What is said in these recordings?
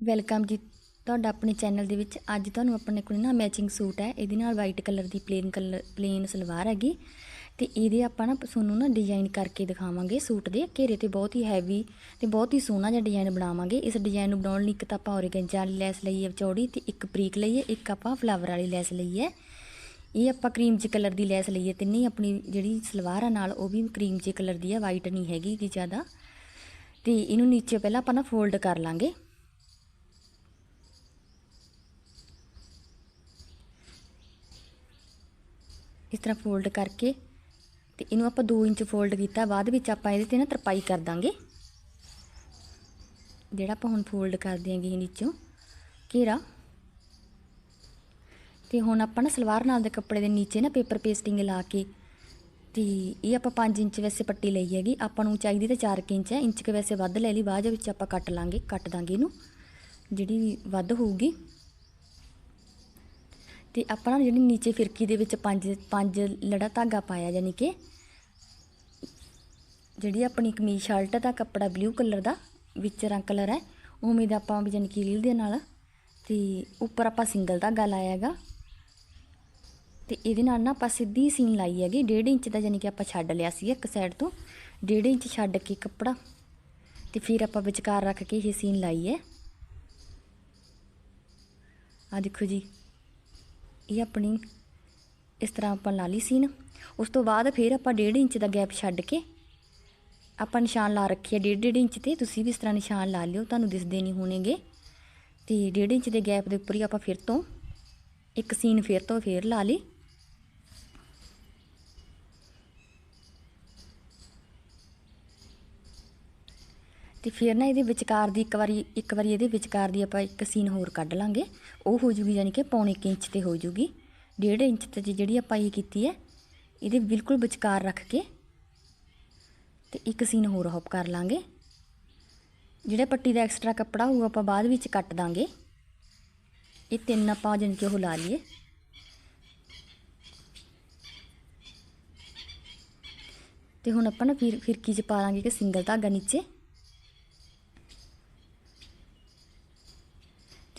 Welcome ਜੀ ਤੁਹਾਡਾ ਆਪਣੇ ਚੈਨਲ ਦੇ ਵਿੱਚ। ਅੱਜ ਤੁਹਾਨੂੰ ਆਪਣੇ ਕੋਲ ਨਾ ਮੈਚਿੰਗ ਸੂਟ ਹੈ। ਇਹਦੇ ਨਾਲ ਵਾਈਟ ਕਲਰ ਦੀ ਪਲੇਨ ਕਲਰ ਪਲੇਨ ਸਲਵਾਰ ਹੈਗੀ। ਤੇ ਇਹਦੇ ਆਪਾਂ ਨਾ ਤੁਹਾਨੂੰ ਨਾ ਡਿਜ਼ਾਈਨ ਕਰਕੇ ਦਿਖਾਵਾਂਗੇ ਸੂਟ ਦੇ। ਘੇਰੇ ਤੇ ਬਹੁਤ ਹੀ ਹੈਵੀ ਤੇ ਬਹੁਤ ਹੀ ਸੋਹਣਾ ਜਿਹਾ ਡਿਜ਼ਾਈਨ ਬਣਾਵਾਂਗੇ। ਇਸ ਡਿਜ਼ਾਈਨ ਨੂੰ ਬਣਾਉਣ ਲਈ ਇੱਕ ਤਾਂ ਆਪਾਂ ਔਰਗੈਂਜਾ ਵਾਲੀ ਲੈਸ ਲਈ ਹੈ ਚੌੜੀ ਤੇ ਇੱਕ ਬਰੀਕ ਲਈ ਹੈ, ਇੱਕ ਆਪਾਂ ਫਲਾਵਰ ਵਾਲੀ ਲੈਸ ਲਈ ਹੈ। ਇਹ ਆਪਾਂ ਕਰੀਮ ਜੀ ਕਲਰ ਦੀ ਲੈਸ ਲਈ ਹੈ। ਤਿੰਨੇ ਆਪਣੀ ਜਿਹੜੀ ਸਲਵਾਰ ਆ ਨਾਲ ਉਹ ਵੀ ਕਰੀਮ ਜੀ ਕਲਰ ਦੀ ਹੈ ਵਾਈਟ ਨਹੀਂ ਹੈਗੀ ਕਿ ਜ਼ਿਆਦਾ। ਤੇ ਇਹਨੂੰ ਨੀਚੇ ਪਹਿਲਾਂ ਆਪਾਂ ਨਾ ਫੋਲਡ ਕਰ ਲਾਂਗੇ। ਇਸ ਤਰ੍ਹਾਂ ਫੋਲਡ ਕਰਕੇ ਤੇ ਇਹਨੂੰ ਆਪਾਂ 2 ਇੰਚ ਫੋਲਡ ਕੀਤਾ, ਬਾਅਦ ਵਿੱਚ ਆਪਾਂ ਇਹਦੇ ਤੇ ਨਾ ਤਰਪਾਈ ਕਰ ਦਾਂਗੇ। ਜਿਹੜਾ ਆਪਾਂ ਹੁਣ ਫੋਲਡ ਕਰ ਦਿਆਂਗੇ ਨੀਚੋਂ, ਘੇਰਾ। ਤੇ ਹੁਣ ਆਪਾਂ ਨਾ ਸਲਵਾਰ ਨਾਲ ਦੇ ਕੱਪੜੇ ਦੇ ਨੀਚੇ ਨਾ ਪੇਪਰ ਪੇਸਟਿੰਗ ਲਾ ਕੇ, ਤੇ ਇਹ ਆਪਾਂ 5 ਇੰਚ ਵੈਸੇ ਪੱਟੀ ਲਈ ਹੈਗੀ, ਆਪਾਂ ਨੂੰ ਚਾਹੀਦੀ ਤਾਂ 4 ਇੰਚ ਹੈ, ਇੰਚ ਕੇ ਵੈਸੇ ਵੱਧ ਲੈ ਲਈ, ਬਾਅਦ ਵਿੱਚ ਆਪਾਂ ਕੱਟ ਲਾਂਗੇ, ਕੱਟ ਦਾਂਗੇ ਇਹਨੂੰ। ਜਿਹੜੀ ਵੱਧ ਹੋਊਗੀ ਤੇ ਆਪਾਂ ਨਾ ਜਿਹੜੀ ਨੀਚੇ ਫਿਰਕੀ ਦੇ ਵਿੱਚ ਪੰਜ ਪੰਜ ਲੜਾ ਧਾਗਾ ਪਾਇਆ, ਯਾਨੀ ਕਿ ਜਿਹੜੀ ਆਪਣੀ ਕਮੀਜ਼ ਸ਼ਰਟ ਦਾ ਕੱਪੜਾ ਬਲੂ ਕਲਰ ਦਾ, ਵਿੱਚ ਰੰਗ ਕਲਰ ਹੈ, ਉਵੇਂ ਦਾ ਆਪਾਂ ਵੀ ਯਾਨੀ ਕਿ ਰੀਲ ਦੇ ਨਾਲ, ਤੇ ਉੱਪਰ ਆਪਾਂ ਸਿੰਗਲ ਧਾਗਾ ਲਾਇਆ ਹੈਗਾ। ਤੇ ਇਹਦੇ ਨਾਲ ਨਾ ਆਪਾਂ ਸਿੱਧੀ ਸੀਨ ਲਾਈ ਹੈਗੀ 1.5 ਇੰਚ ਦਾ ਯਾਨੀ ਕਿ ਆਪਾਂ ਛੱਡ ਲਿਆ ਸੀ ਇੱਕ ਸਾਈਡ ਤੋਂ 1.5 ਇੰਚ ਛੱਡ ਕੇ ਕੱਪੜਾ, ਤੇ ਫਿਰ ਆਪਾਂ ਵਿਚਕਾਰ ਰੱਖ ਕੇ ਇਹ ਸੀਨ ਲਾਈ ਹੈ। ਆ ਦੇਖੋ ਜੀ ਇਹ ਆਪਣੀ ਇਸ ਤਰ੍ਹਾਂ ਆਪਾਂ ਲਾ ਲਈ ਸੀਨ। ਉਸ ਤੋਂ ਬਾਅਦ ਫਿਰ ਆਪਾਂ 1.5 ਇੰਚ ਦਾ ਗੈਪ ਛੱਡ ਕੇ ਆਪਾਂ ਨਿਸ਼ਾਨ ਲਾ ਰੱਖਿਆ। 1.5 ਇੰਚ ਤੇ ਤੁਸੀਂ ਵੀ ਇਸ ਤਰ੍ਹਾਂ ਨਿਸ਼ਾਨ ਲਾ ਲਿਓ, ਤੁਹਾਨੂੰ ਦਿਸਦੇ ਨਹੀਂ ਹੋਣਗੇ। ਤੇ 1.5 ਇੰਚ ਦੇ ਗੈਪ ਦੇ ਉੱਪਰ ਹੀ ਆਪਾਂ ਫਿਰ ਤੋਂ ਇੱਕ ਸੀਨ ਫਿਰ ਤੋਂ ਫੇਰ ਲਾ ਲਈ ਤੇ ਫਿਰ ਨਾ ਇਹਦੇ ਵਿਚਕਾਰ ਦੀ ਇੱਕ ਵਾਰੀ ਇੱਕ ਵਾਰੀ ਇਹਦੇ ਵਿਚਕਾਰ ਦੀ ਆਪਾਂ ਇੱਕ ਸੀਨ ਹੋਰ ਕੱਢ ਲਾਂਗੇ। ਉਹ ਹੋ ਜੂਗੀ ਯਾਨੀ ਕਿ ਪੌਣੇ ਕੁ ਇੰਚ ਤੇ ਹੋ ਜੂਗੀ। 1.5 ਇੰਚ ਤੇ ਜਿਹੜੀ ਆਪਾਂ ਇਹ ਕੀਤੀ ਹੈ, ਇਹਦੇ ਬਿਲਕੁਲ ਵਿਚਕਾਰ ਰੱਖ ਕੇ ਤੇ ਇੱਕ ਸੀਨ ਹੋਰ ਹੌਪ ਕਰ ਲਾਂਗੇ। ਜਿਹੜਾ ਪੱਟੀ ਦਾ ਐਕਸਟਰਾ ਕੱਪੜਾ ਹੋਊ ਆਪਾਂ ਬਾਅਦ ਵਿੱਚ ਕੱਟ ਦਾਂਗੇ। ਇਹ ਤਿੰਨ ਆਪਾਂ ਜਾਣੀ ਕਿ ਉਹ ਲਾ ਲਈਏ। ਤੇ ਹੁਣ ਆਪਾਂ ਨਾ ਫਿਰ ਫਿਰਕੀ ਚ ਪਾ ਲਾਂਗੇ ਕਿ ਸਿੰਗਲ ਧਾਗਾ ਨੀਚੇ।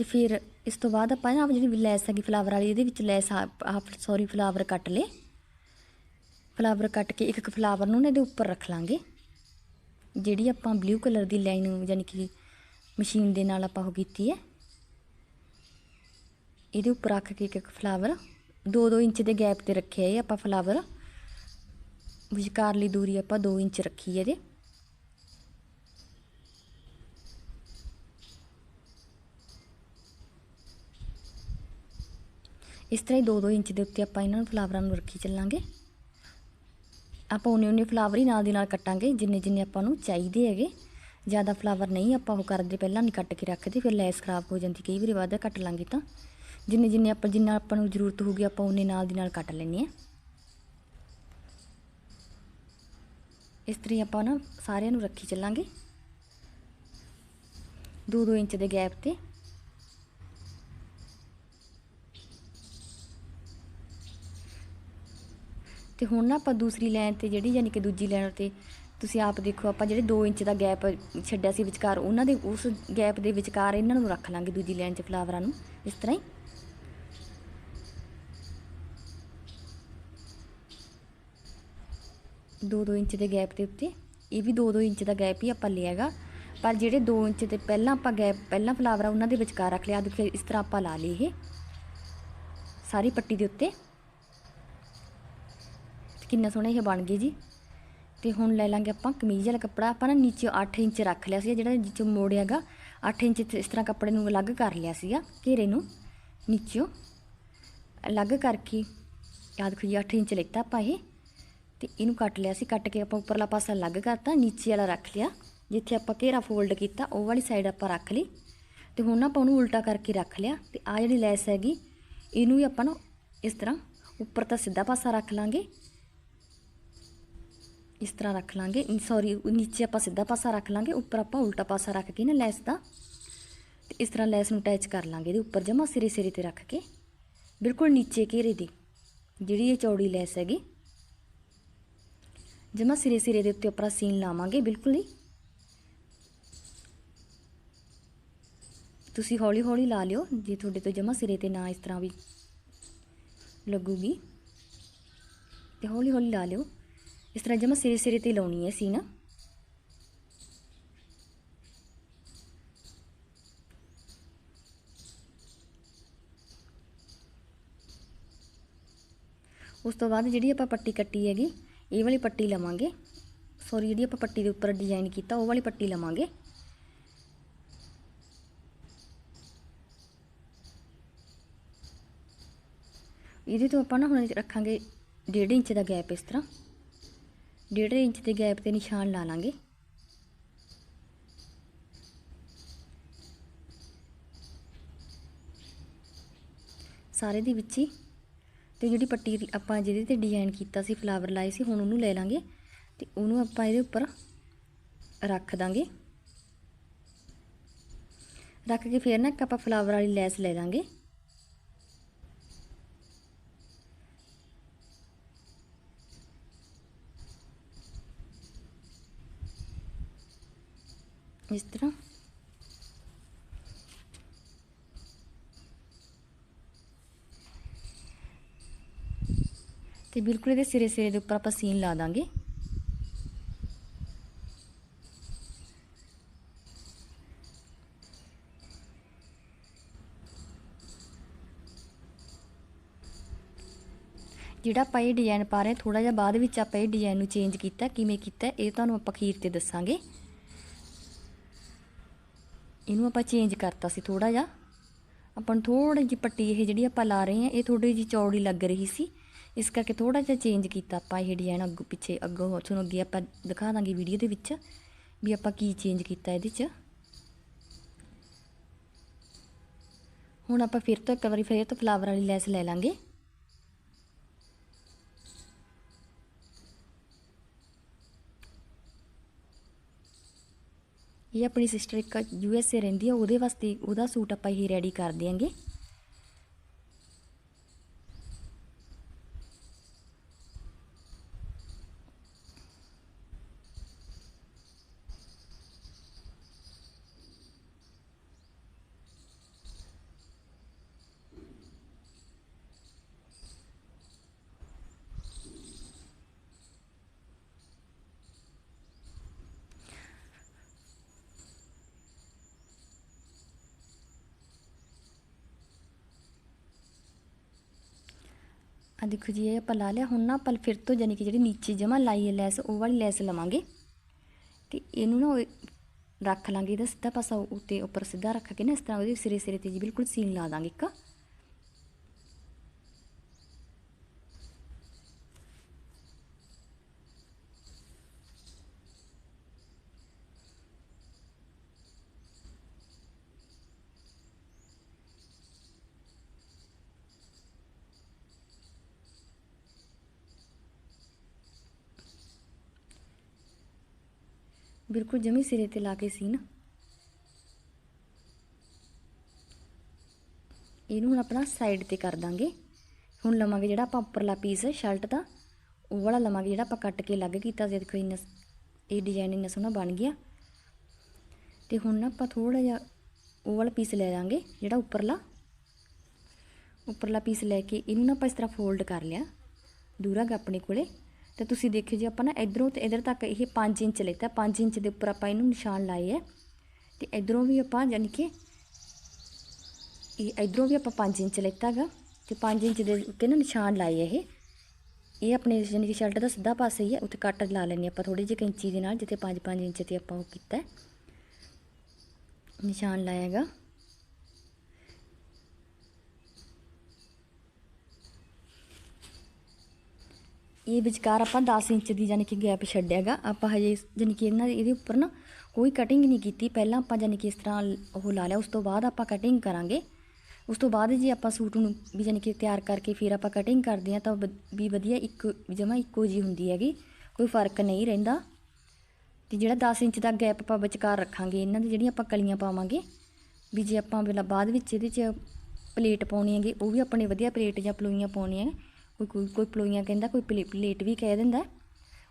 ਤੇ ਫਿਰ ਇਸ ਤੋਂ ਬਾਅਦ ਆਪਾਂ ਨਾ ਜਿਹੜੀ ਲੈਸ ਹੈਗੀ ਫਲਾਵਰ ਵਾਲੀ, ਇਹਦੇ ਵਿੱਚ ਲੈਸ ਆਪ ਸੌਰੀ ਫਲਾਵਰ ਕੱਟ ਲੇ ਫਲਾਵਰ ਕੱਟ ਕੇ ਇੱਕ ਇੱਕ ਫਲਾਵਰ ਨੂੰ ਨਾ ਇਹਦੇ ਉੱਪਰ ਰੱਖ ਲਾਂਗੇ। ਜਿਹੜੀ ਆਪਾਂ ਬਲੂ ਕਲਰ ਦੀ ਲਾਈਨ ਯਾਨੀ ਕਿ ਮਸ਼ੀਨ ਦੇ ਨਾਲ ਆਪਾਂ ਉਹ ਕੀਤੀ ਹੈ। ਇਹਦੇ ਉੱਪਰ ਰੱਖ ਕੇ ਇੱਕ ਇੱਕ ਫਲਾਵਰ 2-2 ਇੰਚ ਦੇ ਗੈਪ ਤੇ ਰੱਖਿਆ ਇਹ ਆਪਾਂ ਫਲਾਵਰ। ਵਿਚਕਾਰਲੀ ਦੂਰੀ ਆਪਾਂ 2 ਇੰਚ ਰੱਖੀ ਇਹਦੇ। ਇਸ ਤਰ੍ਹਾਂ ਹੀ 2-2 ਇੰਚ ਦੇ ਉੱਤੇ ਆਪਾਂ ਇਹਨਾਂ ਨੂੰ ਫਲਾਵਰਾਂ ਨੂੰ ਰੱਖੀ ਚੱਲਾਂਗੇ। ਆਪਾਂ ਉਹਨੇ ਉਹਨੇ ਫਲਾਵਰ ਹੀ ਨਾਲ ਦੀ ਨਾਲ ਕੱਟਾਂਗੇ, ਜਿੰਨੇ ਜਿੰਨੇ ਆਪਾਂ ਨੂੰ ਚਾਹੀਦੇ ਹੈਗੇ। ਜ਼ਿਆਦਾ ਫਲਾਵਰ ਨਹੀਂ, ਆਪਾਂ ਉਹ ਕਰਦੇ ਪਹਿਲਾਂ ਨਹੀਂ ਕੱਟ ਕੇ ਰੱਖਦੇ, ਫਿਰ ਲੈਸ ਖਰਾਬ ਹੋ ਜਾਂਦੀ, ਕਈ ਵਾਰੀ ਵੱਧ ਕੱਟ ਲਾਂਗੇ ਤਾਂ। ਜਿੰਨੇ ਜਿੰਨੇ ਆਪਾਂ, ਜਿੰਨਾ ਆਪਾਂ ਨੂੰ ਜ਼ਰੂਰਤ ਹੋਊਗੀ, ਆਪਾਂ ਉਹਨੇ ਨਾਲ ਦੀ ਨਾਲ ਕੱਟ ਲੈਣੇ ਆ ਇਸ ਤਰ੍ਹਾਂ ਆਪਾਂ ਨਾ ਸਾਰਿਆਂ ਨੂੰ ਰੱਖੀ ਚੱਲਾਂਗੇ। 2-2 ਇੰਚ ਦੇ ਗੈਪ ਤੇ। ਤੇ ਹੁਣ ਨਾ ਆਪਾਂ ਦੂਸਰੀ ਲਾਈਨ ਤੇ ਜਿਹੜੀ ਯਾਨੀ ਕਿ ਦੂਜੀ ਲਾਈਨ ਤੇ ਤੁਸੀਂ ਆਪ ਦੇਖੋ, ਆਪਾਂ ਜਿਹੜੇ 2 ਇੰਚ ਦਾ ਗੈਪ ਛੱਡਿਆ ਸੀ ਵਿਚਕਾਰ, ਉਹਨਾਂ ਦੇ ਉਸ ਗੈਪ ਦੇ ਵਿਚਕਾਰ ਇਹਨਾਂ ਨੂੰ ਰੱਖ ਲਾਂਗੇ ਦੂਜੀ ਲਾਈਨ 'ਚ ਫਲਾਵਰਾਂ ਨੂੰ, ਇਸ ਤਰ੍ਹਾਂ ਹੀ। ਦੋ ਦੋ ਇੰਚ ਦੇ ਗੈਪ ਦੇ ਉੱਤੇ, ਇਹ ਵੀ 2-2 ਇੰਚ ਦਾ ਗੈਪ ਹੀ ਆਪਾਂ ਲਿਆ ਹੈਗਾ ਪਰ ਜਿਹੜੇ 2 ਇੰਚ ਤੇ ਪਹਿਲਾਂ ਆਪਾਂ ਗੈਪ ਪਹਿਲਾਂ ਫਲਾਵਰ ਆ ਉਹਨਾਂ ਦੇ ਵਿਚਕਾਰ ਰੱਖ ਲਿਆ ਦੇਖੋ ਇਸ ਤਰ੍ਹਾਂ ਆਪਾਂ ਲਾ ਲਈ ਇਹ ਸਾਰੀ ਪੱਟੀ ਦੇ ਉੱਤੇ। ਕਿੰਨਾ ਸੋਹਣਾ ਇਹ ਬਣ ਗਏ ਜੀ। ਤੇ ਹੁਣ ਲੈ ਲਾਂਗੇ ਆਪਾਂ ਕਮੀਜ਼ ਵਾਲਾ ਕੱਪੜਾ। ਆਪਾਂ ਨਾ ਨੀਚੇ 8 ਇੰਚ ਰੱਖ ਲਿਆ ਸੀ ਜਿਹੜਾ ਜਿੱਚੋਂ ਮੋੜਿਆਗਾ 8 ਇੰਚ ਇਸ ਤਰ੍ਹਾਂ ਕੱਪੜੇ ਨੂੰ ਅਲੱਗ ਕਰ ਲਿਆ ਸੀਗਾ, ਘੇਰੇ ਨੂੰ ਨੀਚੋਂ। ਅਲੱਗ ਕਰਕੇ, ਯਾਦ ਖੁਜੀ 8 ਇੰਚ ਲਿੱਤਾ ਆਪਾਂ ਇਹ। ਤੇ ਇਹਨੂੰ ਕੱਟ ਲਿਆ ਸੀ, ਕੱਟ ਕੇ ਆਪਾਂ ਉੱਪਰਲਾ ਪਾਸਾ ਅਲੱਗ ਕਰਤਾ, ਨੀਚੇ ਵਾਲਾ ਰੱਖ ਲਿਆ। ਜਿੱਥੇ ਆਪਾਂ ਘੇਰਾ ਫੋਲਡ ਕੀਤਾ, ਉਹ ਵਾਲੀ ਸਾਈਡ ਆਪਾਂ ਰੱਖ ਲਈ। ਤੇ ਹੁਣ ਆਪਾਂ ਉਹਨੂੰ ਉਲਟਾ ਕਰਕੇ ਰੱਖ ਲਿਆ। ਤੇ ਆ ਜਿਹੜੀ ਲੈਸ ਹੈਗੀ, ਇਹਨੂੰ ਵੀ ਆਪਾਂ ਨਾ ਇਸ ਤਰ੍ਹਾਂ ਉੱਪਰ ਤਾਂ ਸਿੱਧਾ ਪਾਸਾ ਰੱਖ ਲਾਂਗੇ। ਇਸ ਤਰ੍ਹਾਂ ਰੱਖ ਲਾਂਗੇ ਸੌਰੀ ਨੀਚੇ ਆਪਾਂ ਸਿੱਧਾ ਪਾਸਾ ਰੱਖ ਲਾਂਗੇ ਉੱਪਰ ਆਪਾਂ ਉਲਟਾ ਪਾਸਾ ਰੱਖ ਕੇ ਨਾ ਲੈਸ ਦਾ ਤੇ ਇਸ ਤਰ੍ਹਾਂ ਲੈਸ ਨੂੰ ਅਟੈਚ ਕਰ ਲਾਂਗੇ ਇਹਦੇ ਉੱਪਰ ਜਮਾ ਸਿਰੇ ਸਿਰੇ ਤੇ ਰੱਖ ਕੇ ਬਿਲਕੁਲ ਨੀਚੇ ਘੇਰੇ ਦੀ ਜਿਹੜੀ ਇਹ ਚੌੜੀ ਲੈਸ ਹੈਗੀ ਜਮਾ ਸਿਰੇ ਸਿਰੇ ਦੇ ਉੱਤੇ ਆਪਾਂ ਸੀਨ ਲਾਵਾਂਗੇ ਬਿਲਕੁਲ ਹੀ ਤੁਸੀਂ ਹੌਲੀ ਹੌਲੀ ਲਾ ਲਿਓ ਜੇ ਤੁਹਾਡੇ ਤੋਂ ਜਮਾ ਸਿਰੇ ਤੇ ਨਾ ਇਸ ਤਰ੍ਹਾਂ ਵੀ ਲੱਗੂਗੀ ਤੇ ਹੌਲੀ ਹੌਲੀ ਲਾ ਲਿਓ ਇਸ ਤਰ੍ਹਾਂ ਜਮਾ ਸਿਰੇ ਸਿਰੇ ਤੇ ਲਾਉਣੀ ਹੈ ਸੀਨਾ ਉਸ ਤੋਂ ਬਾਅਦ ਜਿਹੜੀ ਆਪਾਂ ਪੱਟੀ ਕੱਟੀ ਹੈਗੀ, ਇਹ ਵਾਲੀ ਪੱਟੀ ਲਵਾਂਗੇ। ਸੌਰੀ ਜਿਹੜੀ ਆਪਾਂ ਪੱਟੀ ਦੇ ਉੱਪਰ ਡਿਜ਼ਾਈਨ ਕੀਤਾ, ਉਹ ਵਾਲੀ ਪੱਟੀ ਲਵਾਂਗੇ। ਇਹਦੇ ਤੋਂ ਆਪਾਂ ਨਾ ਹੁਣ ਰੱਖਾਂਗੇ 1.5 ਇੰਚ ਦਾ ਗੈਪ ਇਸ ਤਰ੍ਹਾਂ। 1.5 ਇੰਚ ਦੇ ਗੈਪ ਤੇ ਨਿਸ਼ਾਨ ਲਾ ਲਾਂਗੇ। ਸਾਰੇ ਦੇ ਵਿੱਚ ਹੀ। ਤੇ ਜਿਹੜੀ ਪੱਟੀ ਆਪਾਂ ਜਿਹਦੇ ਤੇ ਡਿਜ਼ਾਈਨ ਕੀਤਾ ਸੀ ਫਲਾਵਰ ਲਾਏ ਸੀ, ਹੁਣ ਉਹਨੂੰ ਲੈ ਲਾਂਗੇ। ਤੇ ਉਹਨੂੰ ਆਪਾਂ ਇਹਦੇ ਉੱਪਰ ਰੱਖ ਦਾਂਗੇ। ਰੱਖ ਕੇ ਫਿਰ ਨਾ ਇੱਕ ਆਪਾਂ ਫਲਾਵਰ ਵਾਲੀ ਲੈਸ ਲੈ ਲਾਂਗੇ। ਇਸ ਤਰ੍ਹਾਂ ਤੇ ਬਿਲਕੁਲ ਇਹਦੇ ਸਿਰੇ ਸਿਰੇ ਦੇ ਉੱਪਰ ਆਪਾਂ ਸੀਨ ਲਾ ਦਾਂਗੇ। ਜਿਹੜਾ ਆਪਾਂ ਇਹ ਡਿਜ਼ਾਈਨ ਪਾ ਰਹੇ ਥੋੜਾ ਜਿਹਾ ਬਾਅਦ ਵਿੱਚ ਆਪਾਂ ਇਹ ਡਿਜ਼ਾਈਨ ਨੂੰ ਚੇਂਜ ਕੀਤਾ, ਕਿਵੇਂ ਕੀਤਾ, ਇਹ ਤੁਹਾਨੂੰ ਆਪਾਂ ਅਖੀਰ ਤੇ ਦੱਸਾਂਗੇ। ਇਹਨੂੰ ਆਪਾਂ ਚੇਂਜ ਕਰਤਾ ਸੀ ਥੋੜਾ ਜਿਹਾ। ਆਪਾਂ ਨੂੰ ਥੋੜੀ ਜਿਹੀ ਪੱਟੀ ਇਹ ਜਿਹੜੀ ਆਪਾਂ ਲਾ ਰਹੇ ਹਾਂ, ਇਹ ਥੋੜੀ ਜਿਹੀ ਚੌੜੀ ਲੱਗ ਰਹੀ ਸੀ। ਇਸ ਕਰਕੇ ਥੋੜਾ ਜਿਹਾ ਚੇਂਜ ਕੀਤਾ ਆਪਾਂ ਇਹ ਡਿਜ਼ਾਈਨ ਅੱਗੋਂ ਪਿੱਛੇ ਅੱਗੋਂ। ਤੁਹਾਨੂੰ ਅੱਗੇ ਆਪਾਂ ਦਿਖਾ ਦਾਂਗੇ ਵੀਡੀਓ ਦੇ ਵਿੱਚ ਵੀ ਆਪਾਂ ਕੀ ਚੇਂਜ ਕੀਤਾ ਇਹਦੇ 'ਚ। ਹੁਣ ਆਪਾਂ ਫਿਰ ਤੋਂ ਇੱਕ ਵਾਰੀ ਫਿਰ ਤੋਂ ਫਲਾਵਰ ਵਾਲੀ ਲੈਸ ਲੈ ਲਾਂਗੇ। ਇਹ ਆਪਣੀ ਸਿਸਟਰ ਇੱਕ ਯੂ ਐਸ ਏ ਰਹਿੰਦੀ ਆ, ਉਹਦੇ ਵਾਸਤੇ ਉਹਦਾ ਸੂਟ ਆਪਾਂ ਇਹ ਰੈਡੀ ਕਰ ਦਿਆਂਗੇ। ਆ ਦੇਖੋ ਜੀ, ਇਹ ਆਪਾਂ ਲਾ ਲਿਆ। ਹੁਣ ਨਾ ਆਪਾਂ ਫਿਰ ਤੋਂ ਜਾਨੀ ਕਿ ਜਿਹੜੀ ਨੀਚੇ ਜਮਾ ਲਾਈ ਹੈ ਲੈਸ, ਉਹ ਵਾਲੀ ਲੈਸ ਲਵਾਂਗੇ। ਤੇ ਇਹਨੂੰ ਨਾ ਉਹ ਰੱਖ ਲਾਂਗੇ, ਇਹਦਾ ਸਿੱਧਾ ਪਾਸਾ ਉੱਤੇ ਉੱਪਰ ਸਿੱਧਾ ਰੱਖ ਕੇ ਨਾ ਇਸ ਤਰ੍ਹਾਂ ਉਹਦੇ ਸਿਰੇ ਸਿਰੇ ਤੇ ਜੀ ਬਿਲਕੁਲ ਸੀਨ ਲਾ ਦਾਂਗੇ ਇੱਕ। ਬਿਲਕੁਲ ਜਮੀ ਸਿਰੇ ਤੇ ਲਾ ਕੇ ਸੀਨ ਇਹਨੂੰ ਹੁਣ ਆਪਣਾ ਸਾਈਡ ਤੇ ਕਰ ਦਾਂਗੇ। ਹੁਣ ਲਵਾਂਗੇ ਜਿਹੜਾ ਆਪਾਂ ਉੱਪਰਲਾ ਪੀਸ ਸ਼ਰਟ ਦਾ। ਉਹ ਵਾਲਾ ਲਵਾਂਗੇ ਜਿਹੜਾ ਆਪਾਂ ਕੱਟ ਕੇ ਅਲੱਗ ਕੀਤਾ ਸੀ। ਦੇਖੋ ਇੰਨਾ ਇਹ ਡਿਜ਼ਾਈਨ ਇੰਨਾ ਸੋਹਣਾ ਬਣ ਗਿਆ। ਤੇ ਹੁਣ ਨਾ ਆਪਾਂ ਥੋੜਾ ਜਿਹਾ ਉਹ ਵਾਲਾ ਪੀਸ ਲੈ ਲਾਂਗੇ, ਜਿਹੜਾ ਉੱਪਰਲਾ। ਉੱਪਰਲਾ ਪੀਸ ਲੈ ਕੇ ਇਹਨੂੰ ਨਾ ਆਪਾਂ ਇਸ ਤਰ੍ਹਾਂ ਫੋਲਡ ਕਰ ਲਿਆ। ਦੂਰਾ ਆਪਣੇ ਕੋਲੇ। ਤੇ ਤੁਸੀਂ ਦੇਖਿਓ ਜੀ, ਆਪਾਂ ਨਾ ਇਧਰੋਂ ਤੇ ਇਧਰ ਤੱਕ ਇਹ 5 ਇੰਚ ਲੈਤਾ। 5 ਇੰਚ ਦੇ ਉੱਪਰ ਆਪਾਂ ਇਹਨੂੰ ਨਿਸ਼ਾਨ ਲਾਏ ਹੈ ਤੇ ਇਧਰੋਂ ਵੀ ਆਪਾਂ ਯਾਨੀ ਕਿ ਇਹ ਇਧਰੋਂ ਵੀ ਆਪਾਂ 5 ਇੰਚ ਲੈਤਾਗਾ ਤੇ 5 ਇੰਚ ਦੇ ਉੱਤੇ ਨਾ ਨਿਸ਼ਾਨ ਲਾਏ ਇਹ। ਇਹ ਆਪਣੇ ਯਾਨੀ ਕਿ ਸ਼ਰਟ ਦਾ ਸਿੱਧਾ ਪਾਸੇ ਹੀ ਹੈ ਉੱਥੇ ਕੱਟ ਲਾ ਲੈਣੀ ਆਪਾਂ ਥੋੜੀ ਜਿਹੀ ਕੈਂਚੀ ਦੇ ਨਾਲ, ਜਿੱਥੇ 5-5 ਇੰਚ ਤੇ ਆਪਾਂ ਉਹ ਕੀਤਾ। ਨਿਸ਼ਾਨ ਲਾਇਆਗਾ ਇਹ ਵਿਚਕਾਰ ਆਪਾਂ 10 ਇੰਚ ਦੀ ਯਾਨੀ ਕਿ ਗੈਪ ਛੱਡਿਆਗਾ ਆਪਾਂ ਹਜੇ ਯਾਨੀ ਕਿ ਇਹਨਾਂ ਇਹਦੇ ਉੱਪਰ ਨਾ ਕੋਈ ਕਟਿੰਗ ਨਹੀਂ ਕੀਤੀ। ਪਹਿਲਾਂ ਆਪਾਂ ਯਾਨੀ ਕਿ ਇਸ ਤਰ੍ਹਾਂ ਉਹ ਲਾ ਲਿਆ। ਉਸ ਤੋਂ ਬਾਅਦ ਆਪਾਂ ਕਟਿੰਗ ਕਰਾਂਗੇ। ਉਸ ਤੋਂ ਬਾਅਦ ਜੇ ਆਪਾਂ ਸੂਟ ਨੂੰ ਵੀ ਯਾਨੀ ਕਿ ਤਿਆਰ ਕਰਕੇ ਫਿਰ ਆਪਾਂ ਕਟਿੰਗ ਕਰਦੇ ਆ ਤਾਂ ਵੀ ਵਧੀਆ ਇੱਕ ਜਮਾ ਇੱਕੋ ਜੀ ਹੁੰਦੀ ਹੈਗੀ। ਕੋਈ ਫ਼ਰਕ ਨਹੀਂ ਰਹਿੰਦਾ। ਤੇ ਜਿਹੜਾ 10 ਇੰਚ ਦਾ ਗੈਪ ਆਪਾਂ ਵਿਚਕਾਰ ਰੱਖਾਂਗੇ, ਇਹਨਾਂ ਦੀ ਜਿਹੜੀਆਂ ਆਪਾਂ ਕਲੀਆਂ ਪਾਵਾਂਗੇ, ਵੀ ਜੇ ਆਪਾਂ ਵੇਲਾ ਬਾਅਦ ਵਿੱਚ ਇਹਦੇ 'ਚ ਪਲੇਟ ਪਾਉਣੀ ਹੈਗੀ, ਉਹ ਵੀ ਆਪਣੇ ਵਧੀਆ ਪਲੇਟ ਜਾਂ ਪਲੋਈਆਂ ਪਾਉਣੀਆਂ ਕੋਈ ਕੋਈ ਕੋਈ ਪਲੋਈਆਂ ਕਹਿੰਦਾ, ਕੋਈ ਪਲੇਟ ਵੀ ਕਹਿ ਦਿੰਦਾ।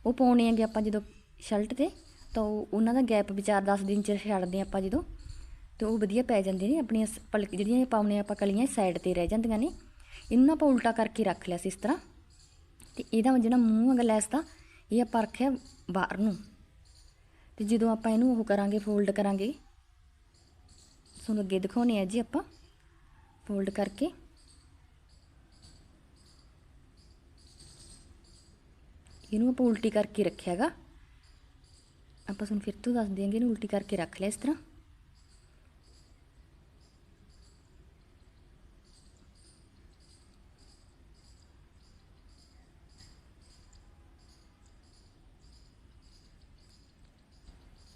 ਉਹ ਪਾਉਣੇ ਹੈਗੇ ਆਪਾਂ ਜਦੋਂ ਸ਼ਰਟ ਤੇ, ਤਾਂ ਉਹਨਾਂ ਦਾ ਗੈਪ ਵਿਚਾਰ 10 ਦਿਨ ਚ ਛੱਡਦੇ ਆਪਾਂ ਜਦੋਂ। ਤੇ ਉਹ ਵਧੀਆ ਪੈ ਜਾਂਦੇ ਨੇ, ਆਪਣੀਆਂ ਸ- ਪਲਕ, ਜਿਹੜੀਆਂ ਪਾਉਣੇ ਆਪਾਂ ਕਲੀਆਂ ਸਾਈਡ ਤੇ ਰਹਿ ਜਾਂਦੀਆਂ ਨੇ। ਇਹਨਾਂ ਆਪਾਂ ਉਲਟਾ ਕਰਕੇ ਰੱਖ ਲਿਆ ਸੀ ਇਸ ਤਰ੍ਹਾਂ। ਤੇ ਇਹਦਾ ਜਿਹੜਾ ਮੂੰਹ ਹੈਗਾ ਲੈਸ ਦਾ, ਇਹ ਆਪਾਂ ਰੱਖਿਆ ਬਾਹਰ ਨੂੰ। ਤੇ ਜਦੋਂ ਆਪਾਂ ਇਹਨੂੰ ਉਹ ਕਰਾਂਗੇ ਫੋਲਡ ਕਰਾਂਗੇ। ਤੁਹਾਨੂੰ ਅੱਗੇ ਦਿਖਾਉਣੇ ਆ ਜੀ ਆਪਾਂ। ਫੋਲਡ ਕਰਕੇ। ਇਹਨੂੰ ਆਪਾਂ ਉਲਟੀ ਕਰਕੇ ਰੱਖਿਆਗਾ। ਆਪਾਂ ਤੁਹਾਨੂੰ ਫਿਰ ਤੋਂ ਦੱਸ ਦਿਆਂਗੇ ਇਹਨੂੰ ਉਲਟੀ ਕਰਕੇ ਰੱਖ ਲਿਆ ਇਸ ਤਰ੍ਹਾਂ।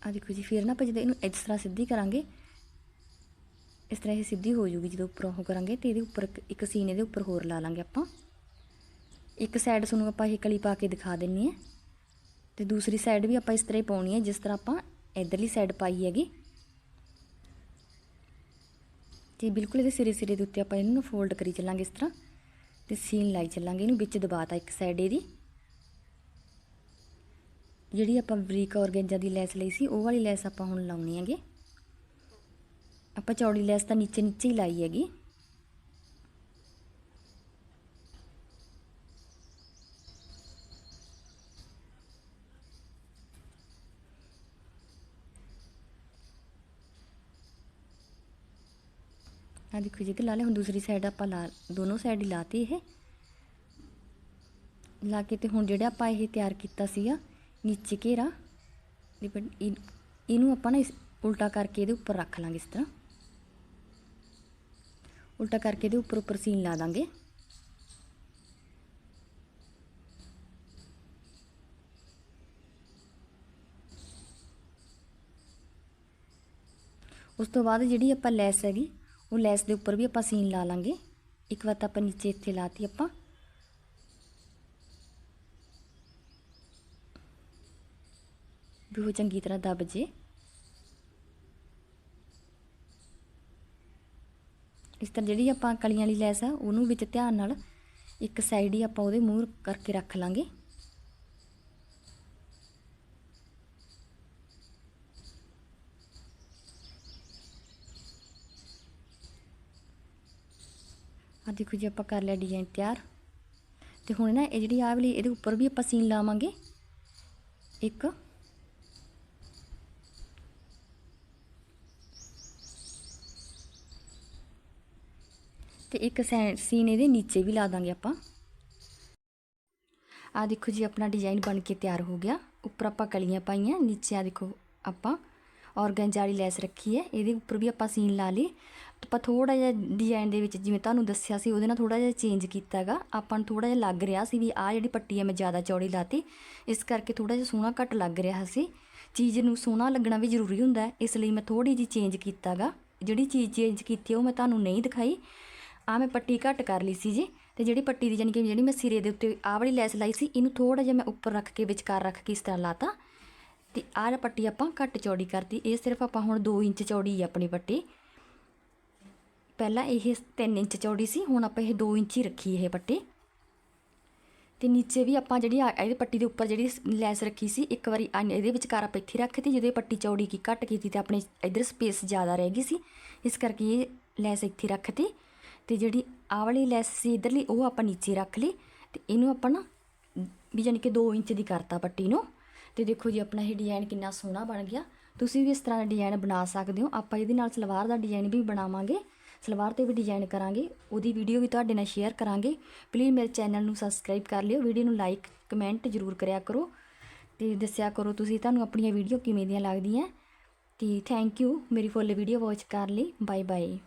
ਆ ਦੇਖੋ ਜੀ, ਫਿਰ ਨਾ ਆਪਾਂ ਜਦੋਂ ਇਹਨੂੰ ਇਸ ਤਰ੍ਹਾਂ ਸਿੱਧੀ ਕਰਾਂਗੇ, ਇਸ ਤਰ੍ਹਾਂ ਇਹ ਸਿੱਧੀ ਹੋ ਜੂਗੀ ਜਦੋਂ ਉੱਪਰੋਂ ਉਹ ਕਰਾਂਗੇ ਤੇ ਇਹਦੇ ਉੱਪਰ ਇੱਕ- ਇੱਕ ਸੀਨ ਇਹਦੇ ਉੱਪਰ ਹੋਰ ਲਾ ਲਾਂਗੇ ਆਪਾਂ। ਇੱਕ ਸਾਈਡ ਤੁਹਾਨੂੰ ਆਪਾਂ ਇਹ ਕਲੀ ਪਾ ਕੇ ਦਿਖਾ ਦਿੰਨੀ ਹੈ ਤੇ ਦੂਸਰੀ ਸਾਈਡ ਵੀ ਆਪਾਂ ਇਸ ਤਰ੍ਹਾਂ ਹੀ ਪਾਉਣੀ ਹੈ ਜਿਸ ਤਰ੍ਹਾਂ ਆਪਾਂ ਇਧਰਲੀ ਸਾਈਡ ਪਾਈ ਹੈਗੀ। ਤੇ ਬਿਲਕੁਲ ਇਹਦੇ ਸਿਰੇ ਸਿਰੇ ਦੇ ਉੱਤੇ ਆਪਾਂ ਇਹਨੂੰ ਫੋਲਡ ਕਰੀ ਚੱਲਾਂਗੇ ਇਸ ਤਰ੍ਹਾਂ ਤੇ ਸੀਨ ਲਾਈ ਚੱਲਾਂਗੇ, ਇਹਨੂੰ ਵਿੱਚ ਦਬਾਤਾ ਇੱਕ ਸਾਈਡ ਇਹਦੀ। ਜਿਹੜੀ ਆਪਾਂ ਬਰੀਕ ਔਰਗੈਂਜਾ ਦੀ ਲੈਸ ਲਈ ਸੀ, ਉਹ ਵਾਲੀ ਲੈਸ ਆਪਾਂ ਹੁਣ ਲਾਉਣੀ ਹੈਗੇ। ਆਪਾਂ ਚੌੜੀ ਲੈਸ ਤਾਂ ਨੀਚੇ ਨੀਚੇ ਹੀ ਲਾਈ ਹੈਗੀ। ਆ ਦੇਖੋ ਜੀ ਤੇ ਲਾ ਲਿਆ, ਹੁਣ ਦੂਸਰੀ ਸਾਈਡ ਆਪਾਂ ਲਾ ਦੋਨੋਂ ਸਾਈਡ ਹੀ ਲਾਤੀ ਇਹ। ਲਾ ਕੇ ਤੇ ਹੁਣ ਜਿਹੜਾ ਆਪਾਂ ਇਹ ਤਿਆਰ ਕੀਤਾ ਸੀਗਾ, ਨੀਚੇ ਘੇਰਾ ਇਹ- ਇਹਨੂੰ ਆਪਾਂ ਨਾ ਇਸ ਉਲਟਾ ਕਰਕੇ ਇਹਦੇ ਉੱਪਰ ਰੱਖ ਲਾਂਗੇ ਇਸ ਤਰ੍ਹਾਂ। ਉਲਟਾ ਕਰਕੇ ਇਹਦੇ ਉੱਪਰ ਉੱਪਰ ਸੀਨ ਲਾ ਦਾਂਗੇ। ਉਸ ਤੋਂ ਬਾਅਦ ਜਿਹੜੀ ਆਪਾਂ ਲੈਸ ਹੈਗੀ ਉਹ ਲੈਸ ਦੇ ਉੱਪਰ ਵੀ ਆਪਾਂ ਸੀਨ ਲਾ ਲਾਂਗੇ। ਇੱਕ ਵਾਰ ਤਾਂ ਆਪਾਂ ਨੀਚੇ ਇੱਥੇ ਲਾਤੀ ਆਪਾਂ। ਵੀ ਉਹ ਚੰਗੀ ਤਰ੍ਹਾਂ ਦਬ ਜੇ। ਇਸ ਤਰ੍ਹਾਂ ਜਿਹੜੀ ਆਪਾਂ ਕਲੀਆਂ ਵਾਲੀ ਲੈਸ ਆ, ਉਹਨੂੰ ਵਿੱਚ ਧਿਆਨ ਨਾਲ ਇੱਕ ਸਾਈਡ ਹੀ ਆਪਾਂ ਉਹਦੇ ਮੂੰਹ ਕਰਕੇ ਰੱਖ ਲਾਂਗੇ। ਆ ਦੇਖੋ ਜੀ, ਆਪਾਂ ਕਰ ਲਿਆ ਡਿਜ਼ਾਈਨ ਤਿਆਰ। ਤੇ ਹੁਣ ਨਾ ਇਹ ਜਿਹੜੀ ਆਹ ਵਾਲੀ, ਇਹਦੇ ਉੱਪਰ ਵੀ ਆਪਾਂ ਸੀਨ ਲਾਵਾਂਗੇ। ਇੱਕ। ਤੇ ਇੱਕ ਸੀਨ ਇਹਦੇ ਨੀਚੇ ਵੀ ਲਾ ਦਾਂਗੇ ਆਪਾਂ। ਆ ਦੇਖੋ ਜੀ, ਆਪਣਾ ਡਿਜ਼ਾਈਨ ਬਣ ਕੇ ਤਿਆਰ ਹੋ ਗਿਆ। ਉੱਪਰ ਆਪਾਂ ਕਲੀਆਂ ਪਾਈਆਂ, ਨੀਚੇ ਆ ਦੇਖੋ ਆਪਾਂ ਔਰਗੈਂਜਾ ਵਾਲੀ ਲੈਸ ਰੱਖੀ ਹੈ। ਇਹਦੇ ਉੱਪਰ ਵੀ ਆਪਾਂ ਸੀਨ ਲਾ ਲਈ। ਆਪਾਂ ਥੋੜਾ ਜਿਹਾ ਡਿਜ਼ਾਈਨ ਦੇ ਵਿੱਚ ਜਿਵੇਂ ਤੁਹਾਨੂੰ ਦੱਸਿਆ ਸੀ, ਉਹਦੇ ਨਾਲ ਥੋੜਾ ਜਿਹਾ ਚੇਂਜ ਕੀਤਾਗਾ ਆਪਾਂ ਨੂੰ ਥੋੜਾ ਜਿਹਾ ਲੱਗ ਰਿਹਾ ਸੀ ਵੀ ਆਹ ਜਿਹੜੀ ਪੱਟੀ ਹੈ ਮੈਂ ਜ਼ਿਆਦਾ ਚੌੜੀ ਲਾਤੀ। ਇਸ ਕਰਕੇ ਥੋੜਾ ਜਿਹਾ ਸੋਹਣਾ ਘੱਟ ਲੱਗ ਰਿਹਾ ਸੀ। ਚੀਜ਼ ਨੂੰ ਸੋਹਣਾ ਲੱਗਣਾ ਵੀ ਜ਼ਰੂਰੀ ਹੁੰਦਾ ਇਸ ਲਈ ਮੈਂ ਥੋੜੀ ਜਿਹੀ ਚੇਂਜ ਕੀਤਾਗਾ ਜਿਹੜੀ ਚੀਜ਼ ਚੇਂਜ ਕੀਤੀ ਉਹ ਮੈਂ ਤੁਹਾਨੂੰ ਨਹੀਂ ਦਿਖਾਈ। ਆ ਮੈਂ ਪੱਟੀ ਘੱਟ ਕਰ ਲਈ ਸੀ ਜੀ। ਤੇ ਜਿਹੜੀ ਪੱਟੀ ਦੀ ਜਾਨੀ ਕਿ ਜਿਹੜੀ ਮੈਂ ਸਿਰੇ ਦੇ ਉੱਤੇ ਆਹ ਵਾਲੀ ਲੈਸ ਲਾਈ ਸੀ, ਇਹਨੂੰ ਥੋੜਾ ਜਿਹਾ ਮੈਂ ਉੱਪਰ ਰੱਖ ਕੇ ਵਿਚਕਾਰ ਰੱਖ ਕੇ ਇਸ ਤਰ੍ਹਾਂ ਲਾਤਾ। ਤੇ ਆਹ ਪੱਟੀ ਆਪਾਂ ਘੱਟ ਚੌੜੀ ਕਰਤੀ, ਇਹ ਸਿਰਫ ਆਪਾਂ ਹੁਣ 2 ਇੰਚ ਚੌੜੀ ਹੈ ਆਪਣੀ ਪੱਟੀ। ਪਹਿਲਾਂ ਇਹ 3 ਇੰਚ ਚੌੜੀ ਸੀ, ਹੁਣ ਆਪਾਂ ਇਹ 2 ਇੰਚ ਹੀ ਰੱਖੀ ਇਹ ਪੱਟੀ। ਤੇ ਨੀਚੇ ਵੀ ਆਪਾਂ ਜਿਹੜੀ ਆ- ਇਹਦੀ ਪੱਟੀ ਦੇ ਉੱਪਰ ਜਿਹੜੀ ਲੈਸ ਰੱਖੀ ਸੀ, ਇੱਕ ਵਾਰੀ ਆ- ਇਹਦੇ ਵਿਚਕਾਰ ਆਪਾਂ ਇੱਥੇ ਰੱਖਤੀ, ਜਦੋਂ ਇਹ ਪੱਟੀ ਚੌੜੀ ਕੀ ਘੱਟ ਕੀਤੀ ਤੇ ਆਪਣੇ ਇਧਰ ਸਪੇਸ ਜ਼ਿਆਦਾ ਰਹਿ ਗਈ ਸੀ, ਇਸ ਕਰਕੇ ਇਹ ਲੈਸ ਇੱਥੇ ਰੱਖਤੀ। ਤੇ ਜਿਹੜੀ ਆਹ ਵਾਲੀ ਲੈਸ ਸੀ ਇਧਰਲੀ, ਉਹ ਆਪਾਂ ਨੀਚੇ ਰੱਖ ਲਈ, ਤੇ ਇਹਨੂੰ ਆਪਾਂ ਨਾ, ਵੀ ਜਾਨੀ ਕਿ 2 ਇੰਚ ਦੀ ਕਰਤਾ ਪੱਟੀ ਨੂੰ। ਤੇ ਦੇਖੋ ਜੀ, ਆਪਣਾ ਇਹ ਡਿਜ਼ਾਈਨ ਕਿੰਨਾ ਸੋਹਣਾ ਬਣ ਗਿਆ। ਤੁਸੀਂ ਵੀ ਇਸ ਤਰ੍ਹਾਂ ਦਾ ਡਿਜ਼ਾਈਨ ਬਣਾ ਸਕਦੇ ਹੋ। ਆਪਾਂ ਇਹਦੇ ਨਾਲ ਸਲਵਾਰ ਦਾ ਡਿਜ਼ਾਈਨ ਵੀ ਬਣਾਵਾਂਗੇ। ਸਲਵਾਰ ਤੇ ਵੀ ਡਿਜ਼ਾਈਨ ਕਰਾਂਗੇ। ਉਹਦੀ ਵੀਡੀਓ ਵੀ ਤੁਹਾਡੇ ਨਾਲ ਸ਼ੇਅਰ ਕਰਾਂਗੇ। ਪਲੀਜ਼ ਮੇਰੇ ਚੈਨਲ ਨੂੰ ਸਬਸਕ੍ਰਾਈਬ ਕਰ ਲਿਓ। ਵੀਡੀਓ ਨੂੰ ਲਾਈਕ ਕਮੈਂਟ ਜ਼ਰੂਰ ਕਰਿਆ ਕਰੋ। ਤੇ ਦੱਸਿਆ ਕਰੋ ਤੁਸੀਂ ਤੁਹਾਨੂੰ ਆਪਣੀਆਂ ਵੀਡੀਓ ਕਿਵੇਂ ਦੀਆਂ ਲੱਗਦੀਆਂ। ਤੇ ਥੈਂਕ ਯੂ ਮੇਰੀ ਫੁੱਲ ਵੀਡੀਓ ਵਾਚ ਕਰ ਲਈ। Bye bye